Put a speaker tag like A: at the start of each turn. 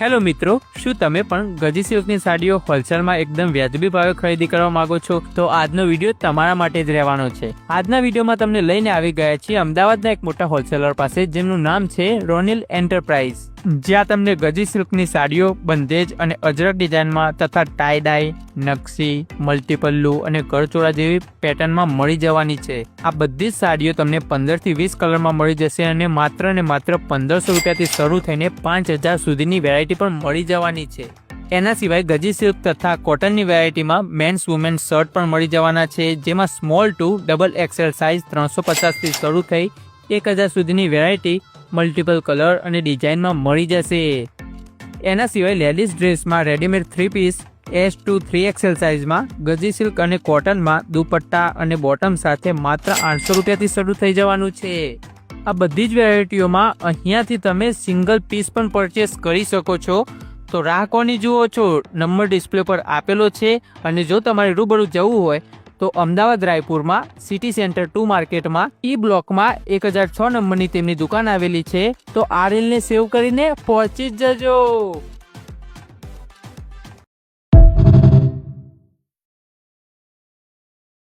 A: Hello મિત્રો, શું તમે પણ ગજી સિલ્કની સાડીઓ હોલસેલમાં એકદમ વ્યાજબી ભાવે ખરીદી કરવા માંગો છો? તો આજનો વીડિયો તમારા માટે જ રહેવાનો છે. આજના વિડીયોમાં તમને લઈને આવી ગયા છીએ અમદાવાદના એક મોટા હોલસેલર પાસે, જેમનું નામ છે રોનિલ એન્ટરપ્રાઇઝ. જ્યાં તમને ગજી સિલ્કની સાડીઓ, બંધેજ અને અજરક ડિઝાઇનમાં તથા ટાઈ ડાઈ નકશી મલ્ટીપલ્લુ અને કરચોળા જેવી પેટર્નમાં મળી જવાની છે. આ બધી જ સાડીઓ તમને પંદરથી વીસ કલરમાં મળી જશે અને માત્ર ને માત્ર પંદરસો રૂપિયાથી શરૂ થઈને પાંચ હજાર સુધીની વેરાયટી પણ મળી જવાની છે. એના સિવાય ગજી સિલ્ક તથા કોટનની વેરાયટીમાં મેન્સ વુમેન શર્ટ પણ મળી જવાના છે, જેમાં small to double XL size ત્રણસો પચાસથી શરૂ થઈ એક હજાર સુધીની વેરાયટી મલ્ટિપલ કલર અને ડિઝાઇનમાં મળી જશે. એના સિવાય ladies ડ્રેસમાં readymade three piece S to three XL સાઇઝમાં ગજી silk અને કોટનમાં દુપટ્ટા અને બોટમ સાથે માત્ર આઠસો રૂપિયાથી શરૂ થઈ જવાનું છે. આ બધી જ વેરાયટીઓમાં અહીંયાથી તમે સિંગલ પીસ પણ પરચેસ કરી શકો છો. તો રાહ કોની જુઓ છો? નંબર ડિસ્પ્લે પર આપેલો છે અને જો તમારે રૂબરૂ જવું હોય તો અમદાવાદ રાયપુરમાં સિટી સેન્ટર ટુ માર્કેટમાં ઈ બ્લોકમાં એક હજાર છ નંબરની તેમની દુકાન આવેલી છે. તો આ રીલને સેવ કરીને પહોંચી જ જજો.